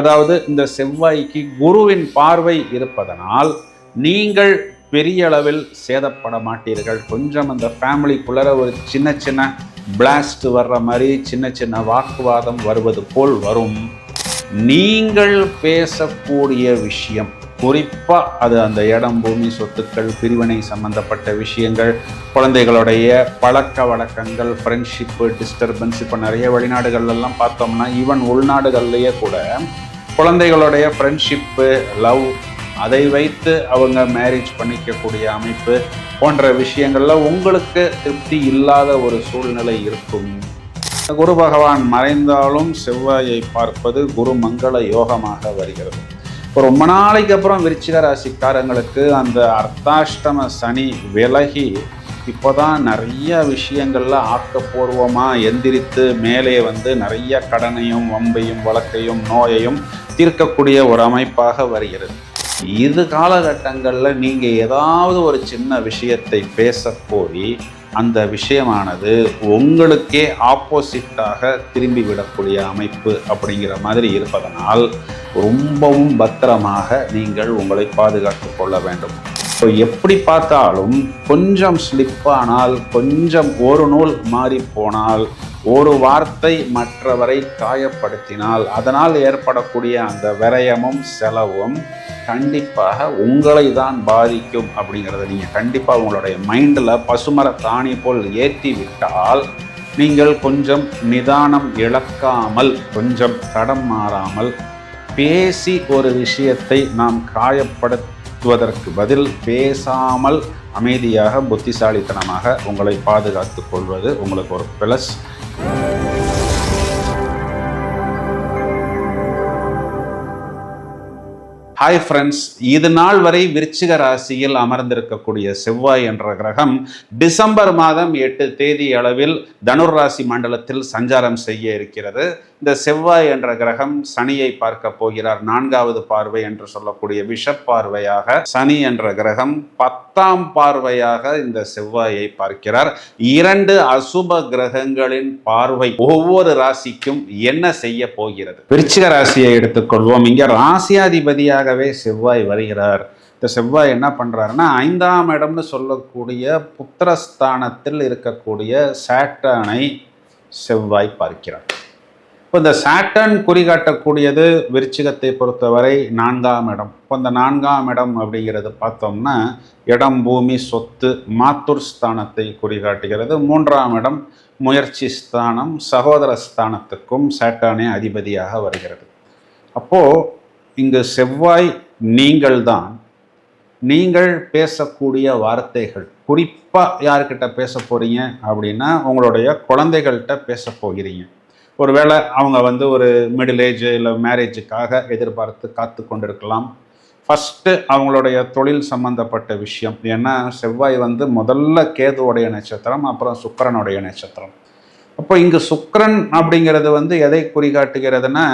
அதாவது இந்த செவ்வாய்க்கு குருவின் பார்வை இருப்பதனால் நீங்கள் பெரிய அளவில் சேதப்பட மாட்டீர்கள். கொஞ்சம் அந்த ஃபேமிலிக்குள்ளே ஒரு சின்ன சின்ன பிளாஸ்ட் வர்ற மாதிரி சின்ன சின்ன வாக்குவாதம் வருவது போல் வரும். நீங்கள் பேசக்கூடிய விஷயம் குறிப்பாக அது அந்த இடம் பூமி சொத்துக்கள் பிரிவினை சம்பந்தப்பட்ட விஷயங்கள் குழந்தைகளுடைய பழக்க வழக்கங்கள் ஃப்ரெண்ட்ஷிப்பு டிஸ்டர்பன்ஸ் இப்போ நிறைய வெளிநாடுகள்லாம் பார்த்தோம்னா ஈவன் உள்நாடுகள்லேயே கூட குழந்தைகளுடைய ஃப்ரெண்ட்ஷிப்பு லவ் அதை வைத்து அவங்க மேரேஜ் பண்ணிக்கக்கூடிய அமைப்பு போன்ற விஷயங்கள்ல உங்களுக்கு திருப்தி இல்லாத ஒரு சூழ்நிலை இருக்கும். குரு பகவான் மறைந்தாலும் செவ்வாயை பார்ப்பது குரு மங்கள யோகமாக வருகிறது. இப்போ ரொம்ப நாளைக்கு அப்புறம் விருச்சிக ராசிக்காரங்களுக்கு அந்த அர்த்தாஷ்டம சனி விலகி இப்போதான் நிறைய விஷயங்களில் ஆக்கப்பூர்வமாக எந்திரித்து மேலே வந்து நிறைய கடனையும் வம்பையும் வழக்கையும் நோயையும் தீர்க்கக்கூடிய ஒரு அமைப்பாக வருகிறது. இது காலகட்டங்களில் நீங்கள் ஏதாவது ஒரு சின்ன விஷயத்தை பேச போய் அந்த விஷயமானது உங்களுக்கே ஆப்போசிட்டாக திரும்பி விடக்கூடிய அமைப்பு அப்படிங்கிற மாதிரி இருப்பதனால் ரொம்பவும் பத்திரமாக நீங்கள் உங்களை பாதுகாத்து கொள்ள வேண்டும். ஸோ எப்படி பார்த்தாலும் கொஞ்சம் ஸ்லிப் ஆனால் கொஞ்சம் ஒரு நூல் மாறி போனால் ஒரு வார்த்தை மற்றவரை காயப்படுத்தினால் அதனால் ஏற்படக்கூடிய அந்த விரயமும் செலவும் கண்டிப்பாக உங்களை தான் பாதிக்கும் அப்படிங்கிறத நீங்கள் கண்டிப்பாக உங்களுடைய மைண்டில் பசுமர தானி போல் ஏற்றி விட்டால் நீங்கள் கொஞ்சம் நிதானம் இழக்காமல் கொஞ்சம் தடம் மாறாமல் பேசி ஒரு விஷயத்தை நாம் காயப்படுத்துவதற்கு பதில் பேசாமல் அமைதியாக புத்திசாலித்தனமாக உங்களை பாதுகாத்து கொள்வது உங்களுக்கு ஒரு ப்ளஸ் ஹாய் ஃப்ரெண்ட்ஸ் இது நாள் வரை விருச்சிக ராசியில் அமர்ந்திருக்கக்கூடிய செவ்வாய் என்ற கிரகம் டிசம்பர் மாதம் எட்டு தேதி அளவில் தனுர் ராசி மண்டலத்தில் சஞ்சாரம் செய்ய இருக்கிறது. இந்த செவ்வாய் என்ற கிரகம் சனியை பார்க்க போகிறார். நான்காவது பார்வை என்று சொல்லக்கூடிய விஷப் பார்வையாக சனி என்ற கிரகம் பத்தாம் பார்வையாக இந்த செவ்வாயை பார்க்கிறார். இரண்டு அசுப கிரகங்களின் பார்வை ஒவ்வொரு ராசிக்கும் என்ன செய்ய போகிறது? விருச்சிக ராசியை எடுத்துக்கொள்வோம். இங்க ராசியாதிபதியாகவே செவ்வாய் வருகிறார். இந்த செவ்வாய் என்ன பண்ணுறாருன்னா ஐந்தாம் இடம்னு சொல்லக்கூடிய புத்திரஸ்தானத்தில் இருக்கக்கூடிய சேட்டனை செவ்வாய் பார்க்கிறார். இப்போ இந்த சாட்டன் குறிகாட்டக்கூடியது விருச்சிகத்தை பொறுத்தவரை நான்காம் இடம். இப்போ இந்த நான்காம் இடம் அப்படிங்கிறது பார்த்தோம்னா இடம் பூமி சொத்து மாத்தூர் ஸ்தானத்தை குறிகாட்டுகிறது மூன்றாம் இடம் முயற்சி ஸ்தானம் சகோதர ஸ்தானத்துக்கும் சாட்டானே அதிபதியாக வருகிறது. அப்போது இங்கு செவ்வாய் நீங்கள்தான் நீங்கள் பேசக்கூடிய வார்த்தைகள் குறிப்பாக யார்கிட்ட பேச போகிறீங்க அப்படின்னா உங்களுடைய குழந்தைகள்கிட்ட பேச போகிறீங்க. ஒருவேளை அவங்க வந்து ஒரு மிடில் ஏஜ் இல்லை மேரேஜுக்காக எதிர்பார்த்து காத்து கொண்டிருக்கலாம். ஃபஸ்ட்டு அவங்களுடைய தொழில் சம்பந்தப்பட்ட விஷயம். ஏன்னா செவ்வாய் வந்து முதல்ல கேதுவுடைய நட்சத்திரம் அப்புறம் சுக்கரனுடைய நட்சத்திரம். அப்போ இங்கு சுக்கரன் அப்படிங்கிறது வந்து எதை குறிகாட்டுகிறதுனா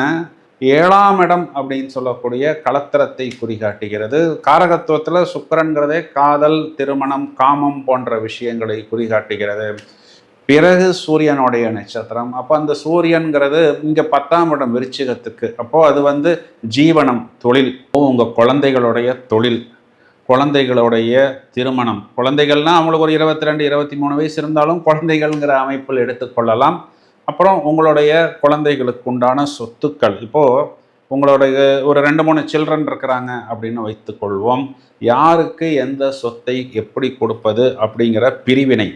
ஏழாம் இடம் அப்படின்னு சொல்லக்கூடிய களத்திரத்தை குறிகாட்டுகிறது. காரகத்துவத்தில் சுக்கரன்கிறதே காதல் திருமணம் காமம் போன்ற விஷயங்களை குறிகாட்டுகிறது. பிறகு சூரியனுடைய நட்சத்திரம். அப்போ அந்த சூரியன்கிறது இங்கே பத்தாம் இடம் விருச்சிகத்துக்கு. அப்போது அது வந்து ஜீவனம் தொழில். உங்கள் குழந்தைகளுடைய தொழில் குழந்தைகளுடைய திருமணம். குழந்தைகள்னால் அவங்களுக்கு ஒரு இருபத்தி ரெண்டு இருபத்தி மூணு வயசு இருந்தாலும் குழந்தைகள்ங்கிற அமைப்பில் எடுத்துக்கொள்ளலாம் அப்புறம் உங்களுடைய குழந்தைகளுக்கு உண்டான சொத்துக்கள். இப்போது உங்களுடைய ஒரு ரெண்டு மூணு சில்ட்ரன் இருக்கிறாங்க அப்படின்னு வைத்துக்கொள்வோம் யாருக்கு எந்த சொத்தை எப்படி கொடுப்பது அப்படிங்கிற பிரிவினை.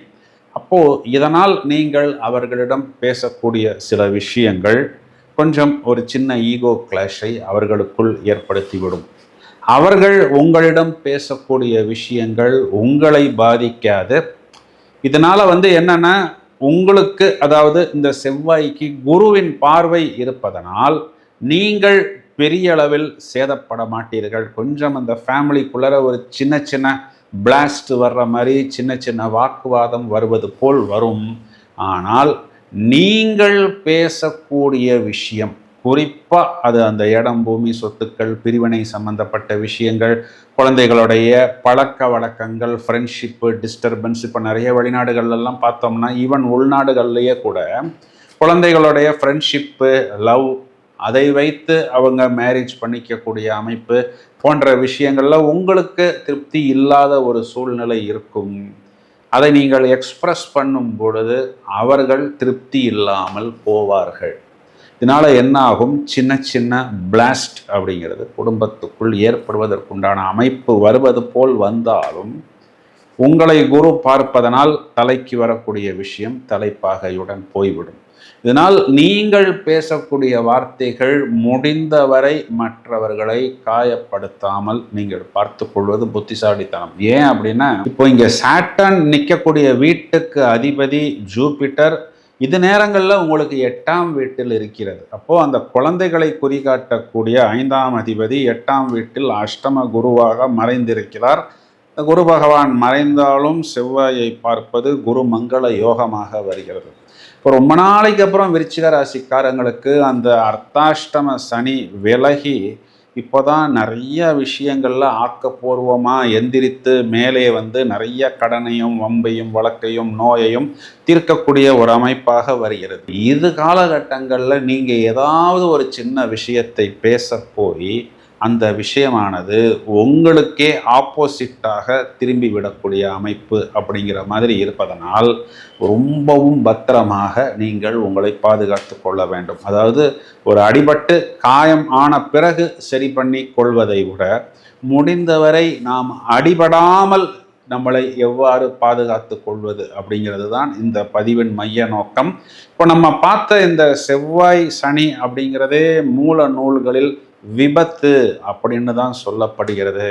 அப்போது இதனால் நீங்கள் அவர்களிடம் பேசக்கூடிய சில விஷயங்கள் கொஞ்சம் ஒரு சின்ன ஈகோ கிளாஷை அவர்களுக்குள் ஏற்படுத்திவிடும். அவர்கள் உங்களிடம் பேசக்கூடிய விஷயங்கள் உங்களை பாதிக்காது. இதனால் வந்து என்னென்னா உங்களுக்கு அதாவது இந்த செவ்வாய்க்கு குருவின் பார்வை இருப்பதனால் நீங்கள் பெரிய அளவில் சேதப்பட மாட்டீர்கள். கொஞ்சம் அந்த ஃபேமிலிக்குள்ளார ஒரு சின்ன சின்ன பிளாஸ்ட் வர்ற மாதிரி சின்ன சின்ன வாக்குவாதம் வருவது போல் வரும். ஆனால் நீங்கள் பேசக்கூடிய விஷயம் குறிப்பாக அது அந்த இடம் பூமி சொத்துக்கள் பிரிவினை சம்பந்தப்பட்ட விஷயங்கள் குழந்தைகளுடைய பழக்க வழக்கங்கள் ஃப்ரெண்ட்ஷிப்பு டிஸ்டர்பன்ஸ் இப்போ நிறைய வெளிநாடுகள்லாம் பார்த்தோம்னா ஈவன் உள்நாடுகள்லேயே கூட குழந்தைகளுடைய ஃப்ரெண்ட்ஷிப்பு லவ் அதை வைத்து அவங்க மேரேஜ் பண்ணிக்கக்கூடிய அமைப்பு போன்ற விஷயங்களில் உங்களுக்கு திருப்தி இல்லாத ஒரு சூழ்நிலை இருக்கும். அதை நீங்கள் எக்ஸ்பிரஸ் பண்ணும் பொழுது அவர்கள் திருப்தி இல்லாமல் போவார்கள். இதனால் என்ன ஆகும் சின்ன சின்ன பிளாஸ்ட் அப்படிங்கிறது குடும்பத்துக்குள் ஏற்படுவதற்குண்டான அமைப்பு வருவது போல் வந்தாலும் உங்களை குரு பார்ப்பதனால் தலைக்கு வரக்கூடிய விஷயம் தலைப்பாகையுடன் போய்விடும். இதனால் நீங்கள் பேசக்கூடிய வார்த்தைகள் முடிந்தவரை மற்றவர்களை காயப்படுத்தாமல் நீங்கள் பார்த்து கொள்வது புத்திசாலித்தனம். ஏன் அப்படின்னா இப்போ இங்கே சாட்டன் நிற்கக்கூடிய வீட்டுக்கு அதிபதி ஜூபிட்டர் இது நேரங்களில் உங்களுக்கு எட்டாம் வீட்டில் இருக்கிறது. அப்போது அந்த குழந்தைகளை குறிகாட்டக்கூடிய ஐந்தாம் அதிபதி எட்டாம் வீட்டில் அஷ்டம குருவாக மறைந்திருக்கிறார். குரு பகவான் மறைந்தாலும் செவ்வாயை பார்ப்பது குரு மங்கள யோகமாக வருகிறது. இப்போ ரொம்ப நாளைக்கு அப்புறம் விருச்சிக ராசிக்காரங்களுக்கு அந்த அர்த்தாஷ்டம சனி விலகி இப்போதான் நிறைய விஷயங்களில் ஆக்கப்பூர்வமாக எந்திரித்து மேலே வந்து நிறைய கடனையும் வம்பையும் வழக்கையும் நோயையும் தீர்க்கக்கூடிய ஒரு அமைப்பாக வருகிறது. இது காலகட்டங்களில் நீங்கள் ஏதாவது ஒரு சின்ன விஷயத்தை பேச போய் அந்த விஷயமானது உங்களுக்கே ஆப்போசிட்டாக திரும்பி விடக்கூடிய அமைப்பு அப்படிங்கிற மாதிரி இருப்பதனால் ரொம்பவும் பத்திரமாக நீங்கள் உங்களை பாதுகாத்து கொள்ள வேண்டும். அதாவது ஒரு அடிபட்டு காயம் ஆன பிறகு சரி பண்ணி கொள்வதை விட முடிந்தவரை நாம் அடிபடாமல் நம்மளை எவ்வாறு பாதுகாத்து கொள்வது அப்படிங்கிறது தான் இந்த பதிவின் மைய நோக்கம். இப்போ நம்ம பார்த்த இந்த செவ்வாய் சனி அப்படிங்கிறதே மூல நூல்களில் விபத்து அப்படின்னு தான் சொல்லப்படுகிறது.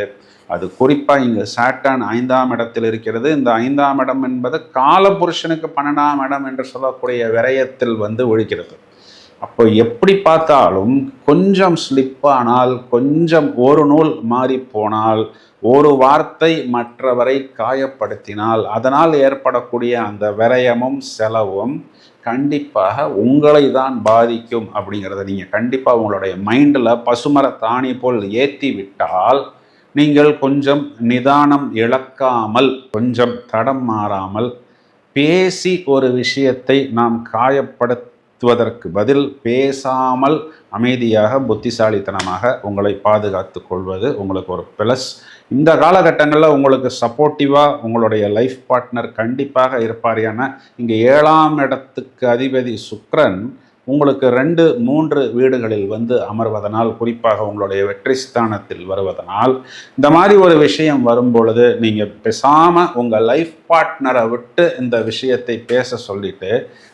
அது குறிப்பாக இங்கே சாட்டான் ஐந்தாம் இடத்தில் இருக்கிறது. இந்த ஐந்தாம் இடம் என்பது காலபுருஷனுக்கு பன்னெண்டாம் இடம் என்று சொல்லக்கூடிய விரயத்தில் வந்து ஒழிக்கிறது. அப்போ எப்படி பார்த்தாலும் கொஞ்சம் ஸ்லிப்பானால் கொஞ்சம் ஒரு நூல் மாறி போனால் ஒரு வார்த்தை மற்றவரை காயப்படுத்தினால் அதனால் ஏற்படக்கூடிய அந்த விரயமும் செலவும் கண்டிப்பாக உங்களை தான் பாதிக்கும் அப்படிங்கிறத நீங்கள் கண்டிப்பாக உங்களுடைய மைண்டில் பசுமர தாணி போல் ஏற்றி விட்டால் நீங்கள் கொஞ்சம் நிதானம் இழக்காமல் கொஞ்சம் தடம் மாறாமல் பேசி ஒரு விஷயத்தை நாம் காயப்படுத்த காயப்படுத்துவதற்கு பதில் பேசாமல் அமைதியாக புத்திசாலித்தனமாக உங்களை பாதுகாத்து கொள்வது உங்களுக்கு ஒரு ப்ளஸ் இந்த காலகட்டங்களில் உங்களுக்கு சப்போர்ட்டிவாக உங்களுடைய லைஃப் பார்ட்னர் கண்டிப்பாக இருப்பார். ஏன்னா இங்கே ஏழாம் இடத்துக்கு அதிபதி சுக்ரன் உங்களுக்கு ரெண்டு மூன்று வீடுகளில் வந்து அமர்வதனால் குறிப்பாக உங்களுடைய வெற்றி ஸ்தானத்தில் வருவதனால் இந்த மாதிரி ஒரு விஷயம் வரும்பொழுது நீங்கள் பேசாமல் உங்கள் லைஃப் பார்ட்னரை விட்டு இந்த விஷயத்தை பேச சொல்லிட்டு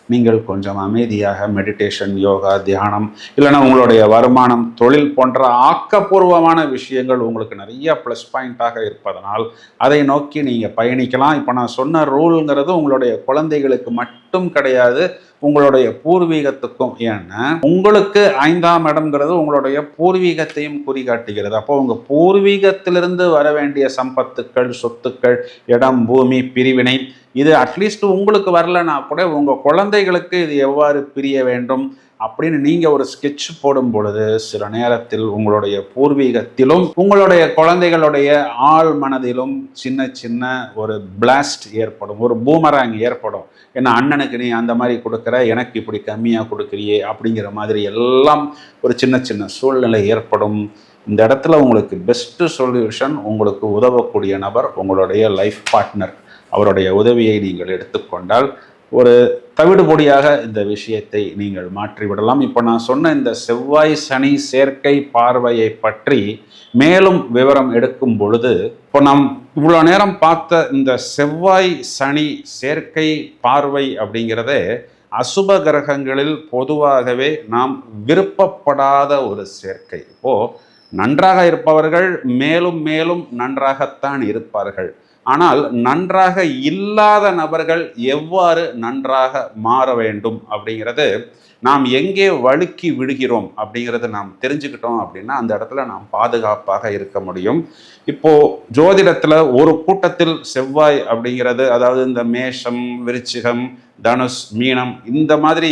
நீங்கள் கொஞ்சம் அமைதியாக மெடிடேஷன் யோகா தியானம் இல்லைன்னா உங்களுடைய வருமானம் தொழில் போன்ற ஆக்கப்பூர்வமான விஷயங்கள் உங்களுக்கு நிறைய ப்ளஸ் பாயிண்ட்டாக இருப்பதனால் அதை நோக்கி நீங்கள் பயணிக்கலாம். இப்போ நான் சொன்ன ரூலுங்கிறது உங்களுடைய குழந்தைகளுக்கு மட்டும் கிடையாது உங்களுடைய பூர்வீகத்துக்கும். ஏன்னா உங்களுக்கு ஐந்தாம் இடம்ங்கிறது உங்களுடைய பூர்வீகத்தையும் குறிகாட்டுகிறது. அப்போ உங்கள் பூர்வீகத்திலிருந்து வர வேண்டிய சம்பத்துக்கள் சொத்துக்கள் இடம் பூமி பிரிவினை இது அட்லீஸ்ட் உங்களுக்கு வரலனா கூட உங்கள் குழந்தைகளுக்கு இது எவ்வாறு பிரிய வேண்டும்? அப்படின்னு நீங்கள் ஒரு ஸ்கெட்ச் போடும் பொழுது சில நேரத்தில் உங்களுடைய பூர்வீகத்திலும் உங்களுடைய குழந்தைகளுடைய ஆள் மனதிலும் சின்ன சின்ன ஒரு பிளாஸ்ட் ஏற்படும் ஒரு பூமராங் ஏற்படும். ஏன்னா அண்ணனுக்கு நீ அந்த மாதிரி கொடுக்குற எனக்கு இப்படி கம்மியாக கொடுக்குறியே அப்படிங்கிற மாதிரி எல்லாம் ஒரு சின்ன சின்ன சூழ்நிலை ஏற்படும். இந்த இடத்துல உங்களுக்கு பெஸ்ட்டு சொல்யூஷன் உங்களுக்கு உதவக்கூடிய நபர் உங்களுடைய லைஃப் பார்ட்னர் அவருடைய உதவியை நீங்கள் எடுத்துக்கொண்டால் ஒரு தவிடுபொடியாக இந்த விஷயத்தை நீங்கள் மாற்றிவிடலாம். இப்போ நான் சொன்ன இந்த செவ்வாய் சனி சேர்க்கை பார்வையை பற்றி மேலும் விவரம் எடுக்கும் பொழுது இப்போ நாம் இவ்வளோ நேரம் பார்த்த இந்த செவ்வாய் சனி சேர்க்கை பார்வை அப்படிங்கிறதே அசுப கிரகங்களில் பொதுவாகவே நாம் விருப்பப்படாத ஒரு சேர்க்கை. இப்போது நன்றாக இருப்பவர்கள் மேலும் மேலும் நன்றாகத்தான் இருப்பார்கள். ஆனால் நன்றாக இல்லாத நபர்கள் எவ்வாறு நன்றாக மாற வேண்டும் அப்படிங்கிறது நாம் எங்கே வழுக்கி விடுகிறோம் அப்படிங்கிறத நாம் தெரிஞ்சுக்கிட்டோம் அப்படின்னா அந்த இடத்துல நாம் பாதுகாப்பாக இருக்க முடியும். இப்போ ஜோதிடத்தில் ஒரு கூட்டத்தில் செவ்வாய் அப்படிங்கிறது அதாவது இந்த மேஷம் விருச்சிகம் தனுஷ் மீனம் இந்த மாதிரி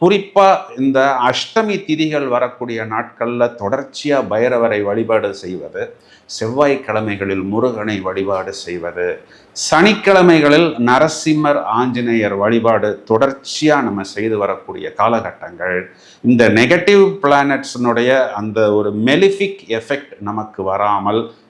குறிப்பாக இந்த அஷ்டமி திதிகள் வரக்கூடிய நாட்களில் தொடர்ச்சியாக பைரவரை வழிபாடு செய்வது செவ்வாய்க்கிழமைகளில் முருகனை வழிபாடு செய்வது சனிக்கிழமைகளில் நரசிம்மர் ஆஞ்சநேயர் வழிபாடு தொடர்ச்சியாக நம்ம செய்து வரக்கூடிய காலகட்டங்கள். இந்த நெகட்டிவ் பிளானட்ஸினுடைய அந்த ஒரு மெலிஃபிக் எஃபெக்ட் நமக்கு வராமல்